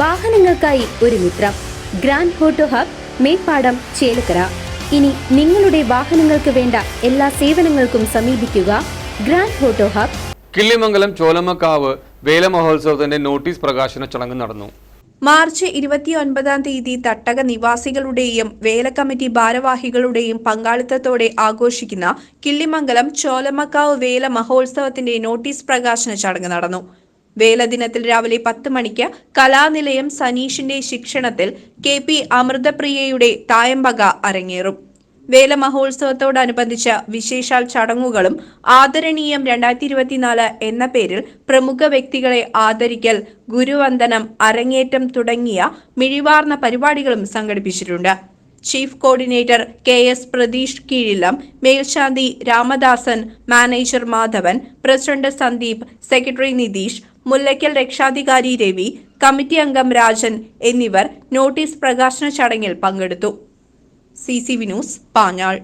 വാഹനങ്ങൾക്കായി ഒരു മിത്രം. Grand photo hub Meppadam Chelakkara. ഇനി നിങ്ങളുടെ വാഹനങ്ങൾക്ക് വേണ്ട എല്ലാ സേവനങ്ങൾക്കും സമീപിക്കുക grand photo hub. Killimangalam Cholamakkavu വേലമഹോത്സവത്തിന്റെ notice പ്രകാശന ചടങ്ങ് നടന്നു. മാർച്ച് ഇരുപത്തിയൊൻപതാം തീയതി തട്ടക നിവാസികളുടെയും വേല കമ്മിറ്റി ഭാരവാഹികളുടെയും പങ്കാളിത്തത്തോടെ ആഘോഷിക്കുന്ന കിള്ളിമംഗലം ചോലമക്കാവ് വേല മഹോത്സവത്തിന്റെ നോട്ടീസ് പ്രകാശന ചടങ്ങ് നടന്നു. വേല ദിനത്തിൽ രാവിലെ പത്ത് മണിക്ക് കലാനിലയം സനീഷിന്റെ ശിക്ഷണത്തിൽ കെ പി അമൃതപ്രിയയുടെ തായമ്പക അരങ്ങേറും. വേല മഹോത്സവത്തോടനുബന്ധിച്ച വിശേഷാൽ ചടങ്ങുകളും ആദരണീയം രണ്ടായിരത്തി ഇരുപത്തിനാല് എന്ന പേരിൽ പ്രമുഖ വ്യക്തികളെ ആദരിക്കൽ ഗുരുവന്ദനം അരങ്ങേറ്റം തുടങ്ങിയ മിഴിവാർന്ന പരിപാടികളും സംഘടിപ്പിച്ചിട്ടുണ്ട്. Chief coordinator K S Pratheesh Keezhilam മേൽശാന്തി Ramadasan manager Madhavan president Sandeep secretary Nitheesh Mullakkal രക്ഷാധികാരി രവി കമ്മിറ്റി അംഗം രാജൻ എന്നിവർ നോട്ടീസ് പ്രകാശന ചടങ്ങിൽ പങ്കെടുത്തു. C C V news Panjal.